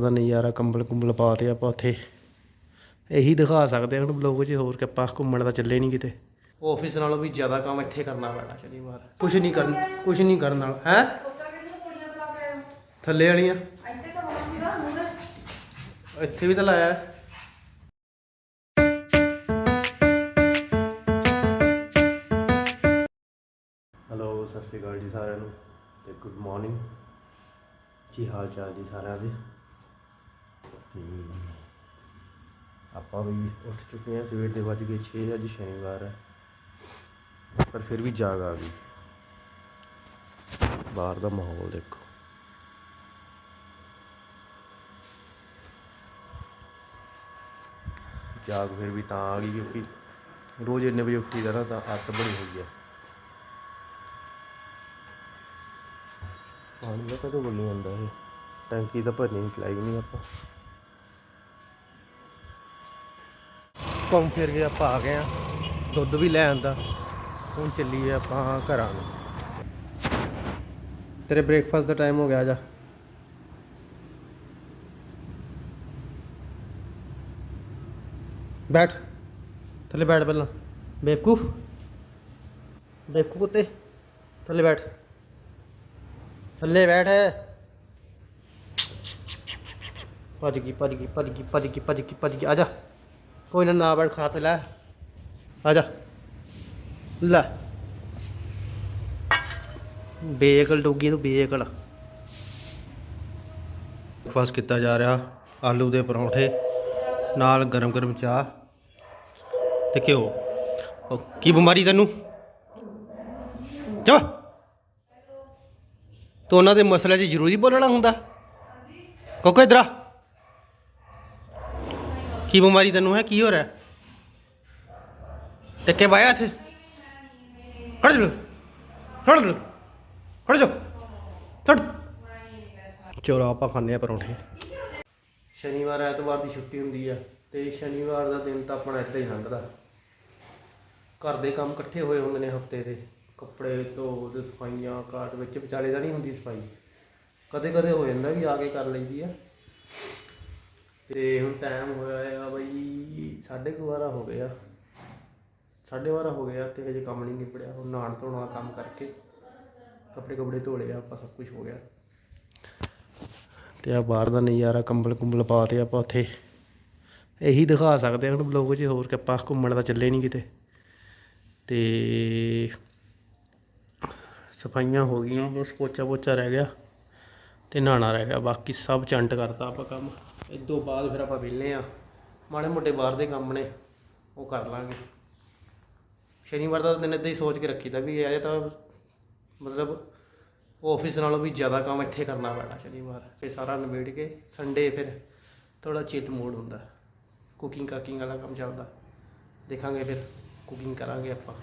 ਦਾ ਨਜ਼ਾਰਾ ਕੰਬਲ ਕੁੰਬਲ ਪਾ ਤੇ ਆਪਾਂ ਉੱਥੇ ਇਹੀ ਦਿਖਾ ਸਕਦੇ ਹਾਂ ਹੁਣ ਬਲੌਗ 'ਚ ਹੋਰ ਕਿ ਆਪਾਂ ਘੁੰਮਣ ਦਾ ਚੱਲੇ ਨਹੀਂ ਕਿਤੇ। ਆਫਿਸ ਨਾਲੋਂ ਵੀ ਜ਼ਿਆਦਾ ਕੰਮ ਇੱਥੇ ਕਰਨਾ ਪੈਣਾ। ਸ਼ਨੀਵਾਰ ਕੁਝ ਨਹੀਂ ਕਰਨ ਕੁਝ ਨਹੀਂ ਕਰਨ ਨਾਲ ਹੈ? ਥੱਲੇ ਵਾਲੀਆਂ? ਇੱਥੇ ਵੀ ਤਾਂ ਲਾਇਆ। ਹੈ। ਹੈਲੋ ਸਤਿ ਸ਼੍ਰੀ ਅਕਾਲ ਜੀ ਸਾਰਿਆਂ ਨੂੰ ਤੇ ਗੁੱਡ ਮਾਰਨਿੰਗ ਕੀ ਹਾਲ ਚਾਲ ਜੀ ਸਾਰਿਆਂ ਦੇ? ਤੇ ਆਪਾਂ ਵੀ ਉੱਠ ਚੁੱਕੇ ਹਾਂ, ਸਵੇਰ ਦੇ ਵੱਜ ਗਏ 6 ਅੱਜ ਸ਼ਨੀਵਾਰ ਹੈ। ਪਰ ਫਿਰ ਵੀ ਜਾਗ ਆ ਗਈ। ਬਾਹਰ ਦਾ ਮਾਹੌਲ ਦੇਖੋ। ਜਾਗ ਫਿਰ ਵੀ ਤਾਂ ਆ ਗਈ ਕਿਉਂਕਿ ਰੋਜ਼ ਇੰਨੇ ਵਜੇ ਉੱਠੀਦਾ ਨਾ, ਤਾਂ ਆਦਤ ਬਣੀ ਹੋਈ ਹੈ। ਪਾਣੀ ਦਾ ਕਦੋਂ ਬੋਲੀ ਜਾਂਦਾ ਇਹ? ਟੈਂਕੀ ਤਾਂ ਭਰਨੀ ਨਹੀਂ ਚਲਾਈ ਨਹੀਂ ਆਪਾਂ। घूम फिर के आप आ गए दुद्ध भी लै आता हूँ चली गए आप घर तेरे ब्रेकफास्ट का टाइम हो गया जा बैठ थले बैठ पहला बेवकूफ़ बेवकूफ़ उत्ते थले बैठ थले बैठ भजगी भजगी भजगी भजगी भजगी भजगी आ जा ਕੋਈ ਨਾ ਨਾ ਬੈਠ ਖਾ ਤੇ ਲੈ। ਆ ਜਾ। ਲੈ। ਬੇਕਲ ਡੋਗੀ ਤੋਂ ਬੇਕਲ ਫਸ ਕੀਤਾ ਜਾ ਰਿਹਾ ਆਲੂ ਦੇ ਪਰੌਂਠੇ ਨਾਲ ਗਰਮ ਗਰਮ ਚਾਹ ਤੇ ਘਿਓ। ਉਹ ਕੀ ਬਿਮਾਰੀ ਤੈਨੂੰ? ਜਾ। ਤੂੰ ਉਹਨਾਂ ਦੇ ਮਸਲੇ 'ਚ ਜ਼ਰੂਰੀ ਬੋਲਣਾ ਹੁੰਦਾ। ਕੋਕੋ ਇਧਰ ਆ। ਕੀ ਬਿਮਾਰੀ ਤੈਨੂੰ ਹੈ? ਕੀ ਹੋ ਰਿਹਾ? ਟੱਕੇ ਬਾਇਆ ਇੱਥੇ? ਖੜ ਜਾ ਖੜ ਜਾ ਖੜ ਜਾ। ਖੜ। ਚਲੋ ਆਪਾਂ ਖਾਂਦੇ ਆ ਪਰੌਂਠੇ। ਸ਼ਨੀਵਾਰ, ਐਤਵਾਰ ਦੀ ਛੁੱਟੀ ਹੁੰਦੀ ਆ ਤੇ ਸ਼ਨੀਵਾਰ ਦਾ ਦਿਨ ਤਾਂ ਆਪਣਾ ਇੱਦਾਂ ਹੀ ਲੰਘਦਾ। ਘਰ ਦੇ ਕੰਮ ਇਕੱਠੇ ਹੋਏ ਹੁੰਦੇ ਨੇ ਹਫ਼ਤੇ ਦੇ। ਕੱਪੜੇ ਧੋ ਤੇ ਸਫਾਈਆਂ ਘਰ ਵਿੱਚ ਵਿਚਾਲੇ ਦਾ ਨਹੀਂ ਹੁੰਦੀ ਸਫ਼ਾਈ। ਕਦੇ ਕਦੇ ਹੋ ਜਾਂਦਾ ਵੀ ਆ ਕੇ ਕਰ ਲਈਦੀ ਆ। ਤੇ ਹੁਣ ਟਾਈਮ ਹੋਇਆ ਆ ਬਈ 12:30 ਹੋ ਗਿਆ ਆ। 12:30 ਹੋ ਗਿਆ ਤੇ ਹਜੇ ਕੰਮ ਨਹੀਂ ਨਿਬੜਿਆ। ਹੁਣ ਨਹਾਣ ਧੋਣ ਵਾਲਾ ਕੰਮ ਕਰਕੇ ਕੱਪੜੇ ਕੱਪੜੇ ਧੋ ਲਏ ਆ, ਆਪਾਂ ਸਭ ਕੁਝ ਹੋ ਗਿਆ। ਤੇ ਆ ਬਾਹਰ ਦਾ ਨਜ਼ਾਰਾ ਕੰਬਲ ਕੁੰਬਲ ਪਾ ਤੇ ਆਪਾਂ ਉੱਥੇ। ਇਹੀ ਦਿਖਾ ਸਕਦੇ ਹਾਂ ਹੁਣ ਬਲੌਗ 'ਚ ਹੋਰ ਕਿ ਆਪਾਂ ਘੁੰਮਣ ਦਾ ਚੱਲੇ ਨਹੀਂ ਕਿਤੇ। ਤੇ ਸਫਾਈਆਂ ਹੋ ਗਈਆਂ ਬਸ ਪੋਚਾ ਪੋਚਾ ਰਹਿ ਗਿਆ ਤੇ ਨਹਾਣਾ ਰਹਿ ਗਿਆ। ਬਾਕੀ ਸਭ ਚੰਟ ਕਰਤਾ ਆਪਾਂ ਕੰਮ। ਇਸ ਤੋਂ ਬਾਅਦ ਫਿਰ ਆਪਾਂ ਵਿਹਲੇ ਆ ਮਾੜੇ ਮੋਟੇ ਬਾਹਰ ਦੇ ਕੰਮ ਨੇ, ਉਹ ਕਰ ਲਾਂਗੇ। ਸ਼ਨੀਵਾਰ ਦਾ ਦਿਨ ਇਦਾਂ ਹੀ ਸੋਚ ਕੇ ਰੱਖੀਦਾ ਵੀ ਇਹ ਤਾਂ ਮਤਲਬ ਆਫਿਸ ਨਾਲੋਂ ਵੀ ਜ਼ਿਆਦਾ ਕੰਮ ਇੱਥੇ ਕਰਨਾ ਪੈਣਾ ਸ਼ਨੀਵਾਰ। ਫਿਰ ਸਾਰਾ ਨਿਬੇੜ ਕੇ ਸੰਡੇ ਫਿਰ ਥੋੜਾ ਚਿੱਤ ਮੂਡ ਹੁੰਦਾ। ਕੁਕਿੰਗ ਕਾਕਿੰਗ ਵਾਲਾ ਕੰਮ ਚੱਲਦਾ। ਦੇਖਾਂਗੇ ਫਿਰ ਕੁਕਿੰਗ ਕਰਾਂਗੇ ਆਪਾਂ।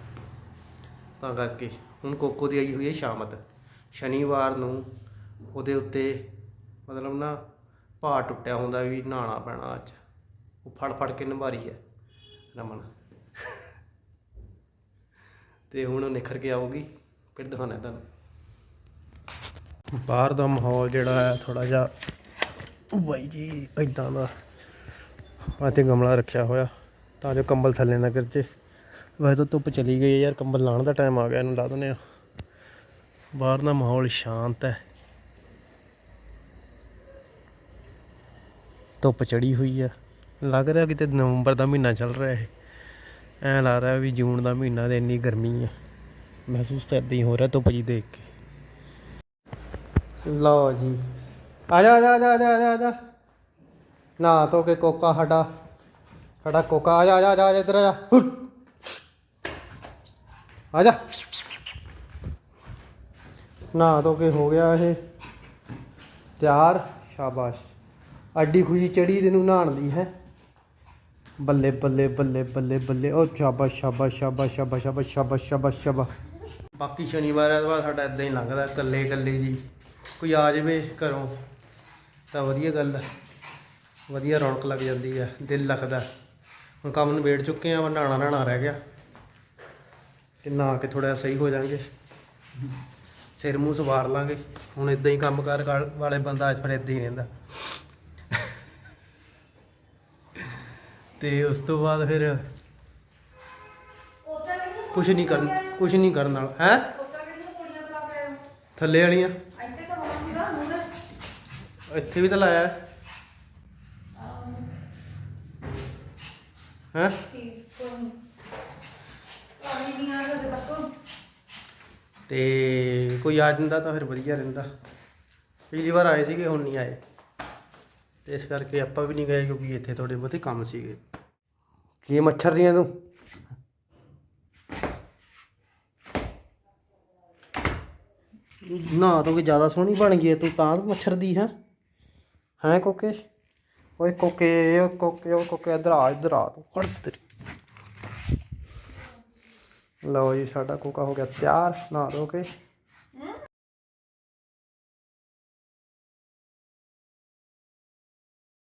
ਤਾਂ ਕਰਕੇ ਹੁਣ ਕੋਕੋ ਦੀ ਆਈ ਹੋਈ ਹੈ ਸ਼ਾਮਤ। ਸ਼ਨੀਵਾਰ ਨੂੰ ਉਹਦੇ ਉੱਤੇ ਮਤਲਬ ਨਾ ਭਾਰ ਟੁੱਟਿਆ ਹੁੰਦਾ ਵੀ ਨਹਾਣਾ ਪੈਣਾ ਅੱਜ। ਉਹ ਫੜ ਫੜ ਕੇ ਨਿਭਾਰੀ ਹੈ ਰਮਨ। ਤੇ ਹੁਣ ਉਹ ਨਿਖਰ ਕੇ ਆਊਗੀ, ਫਿਰ ਦਿਖਾਣਾ ਤੁਹਾਨੂੰ। ਬਾਹਰ ਦਾ ਮਾਹੌਲ ਜਿਹੜਾ ਹੈ ਥੋੜਾ ਜਿਹਾ ਬਾਈ ਜੀ ਇਦਾਂ ਦਾ। ਆ ਤੇ ਗਮਲਾ ਰੱਖਿਆ ਹੋਇਆ, ਤਾਂ ਜੋ ਕੰਬਲ ਥੱਲੇ ਨਾ ਗਿਰ ਜੇ ਵੈਸੇ ਤਾਂ ਧੁੱਪ ਚਲੀ ਗਈ ਹੈ ਯਾਰ, ਕੰਬਲ ਲਾਉਣ ਦਾ ਟਾਈਮ ਆ ਗਿਆ, ਇਹਨੂੰ ਲਾ ਦਿੰਦੇ ਆ ਬਾਹਰ ਦਾ ਮਾਹੌਲ ਸ਼ਾਂਤ ਹੈ। ਧੁੱਪ ਚੜੀ ਹੋਈ ਆ। ਲੱਗ ਰਿਹਾ ਕਿਤੇ ਨਵੰਬਰ ਦਾ ਮਹੀਨਾ ਚੱਲ ਰਿਹਾ ਹੈ ਐ ਲੱਗ ਰਿਹਾ ਵੀ ਜੂਨ ਦਾ ਮਹੀਨਾ ਤੇ ਇੰਨੀ ਗਰਮੀ ਆ। ਮਹਿਸੂਸ ਤਾਂ ਏਦਾਂ ਹੀ ਹੋ ਰਿਹਾ ਧੁੱਪ ਜੀ ਦੇਖ ਕੇ। ਲਓ ਜੀ। ਆ ਜਾ ਆ ਜਾ ਆ ਜਾ ਆ ਜਾ, ਨਾ ਤੋ ਕੇ ਕੋਕਾ ਸਾਡਾ ਸਾਡਾ ਕੋਕਾ। ਆ ਜਾ ਆ ਜਾ ਆ ਜਾ, ਆ ਆ ਜਾ। ਆ ਜਾ। ਨਾ ਤੋ ਕੇ ਹੋ ਗਿਆ ਇਹ। ਤਿਆਰ। ਸ਼ਾਬਾਸ਼। ਅੱਡੀ ਖੁਸ਼ੀ ਚੜੀ ਤੈਨੂੰ ਨਹਾਣ ਦੀ, ਹੈ? ਬੱਲੇ ਬੱਲੇ ਬੱਲੇ ਬੱਲੇ ਬੱਲੇ। ਉਹ ਸ਼ਾਬਾਸ਼ ਸ਼ਾਬਾਸ਼ ਸ਼ਾਬਾਸ਼ ਸ਼ਾਬਾਸ਼ ਸ਼ਾਬਾਸ਼ ਸ਼ਾਬਾਸ਼ ਸ਼ਾਬਾਸ਼ ਸ਼ਾਬਾਸ਼। ਬਾਕੀ ਸ਼ਨੀਵਾਰ, ਐਤਵਾਰ ਸਾਡਾ ਇਦਾਂ ਹੀ ਲੰਘਦਾ, ਇਕੱਲੇ ਇਕੱਲੇ ਜੀ। ਕੋਈ ਆ ਜਾਵੇ ਘਰੋਂ, ਤਾਂ ਵਧੀਆ ਗੱਲ ਹੈ ਵਧੀਆ ਰੌਣਕ ਲੱਗ ਜਾਂਦੀ ਹੈ ਦਿਲ ਲੱਗਦਾ। ਹੁਣ ਕੰਮ ਨੂੰ ਵੇੜ ਚੁੱਕੇ ਆ ਨਹਾਣਾ ਨਹਾਣਾ ਰਹਿ ਗਿਆ। ਤੇ ਨਾ ਕੇ ਥੋੜਾ ਸਹੀ ਹੋ ਜਾਾਂਗੇ ਸਿਰ ਮੂੰਹ ਸਵਾਰ ਲਾਂਗੇ। ਹੁਣ ਇਦਾਂ ਹੀ ਕੰਮ ਕਾਰ ਵਾਲੇ ਬੰਦਾ ਅੱਜ ਫਿਰ ਇਦਾਂ ਹੀ ਰਹਿੰਦਾ। ਤੇ ਉਸ ਤੋਂ ਬਾਅਦ ਫਿਰ ਕੁਝ ਨਹੀਂ ਕਰਨ ਕੁਝ ਨਹੀਂ ਕਰਨ ਨਾਲ, ਹੈ? ਥੱਲੇ ਵਾਲੀਆਂ? ਇੱਥੇ ਵੀ ਤਾਂ ਲਾਇਆ ਹੈ? ਤੇ ਕੋਈ ਆ ਜਾਂਦਾ ਤਾਂ ਫਿਰ ਵਧੀਆ ਰਹਿੰਦਾ। ਪਿਛਲੀ ਵਾਰ ਆਏ ਸੀਗੇ, ਹੁਣ ਨਹੀਂ ਆਏ। ਤੇ ਇਸ ਕਰਕੇ ਆਪਾਂ ਵੀ ਨਹੀਂ ਗਏ ਕਿਉਂਕਿ ਇੱਥੇ ਥੋੜੇ ਬਹੁਤੇ ਕੰਮ ਸੀਗੇ। ਕੀ ਮੱਛਰ ਦੀਆਂ ਤੂੰ? ਨਾ ਤੂੰ ਕਿ ਜ਼ਿਆਦਾ ਸੋਹਣੀ ਬਣ ਗਈ ਹੈ ਤੂੰ ਤਾਂ ਮੱਛਰ ਦੀ ਹੈ। ਹੈ ਕੋਕੇ? ਓਏ ਕੋਕੇ ਓਏ ਕੋਕੇ ਓਏ ਕੋਕੇ ਇੱਧਰ ਆ ਇੱਧਰ ਆ ਤੂੰ। ਖੜ ਤੇਰੀ। ਲਓ ਜੀ ਸਾਡਾ ਕੋਕਾ ਹੋ ਗਿਆ ਤਿਆਰ। ਨਹਾ ਧੋ ਕੇ।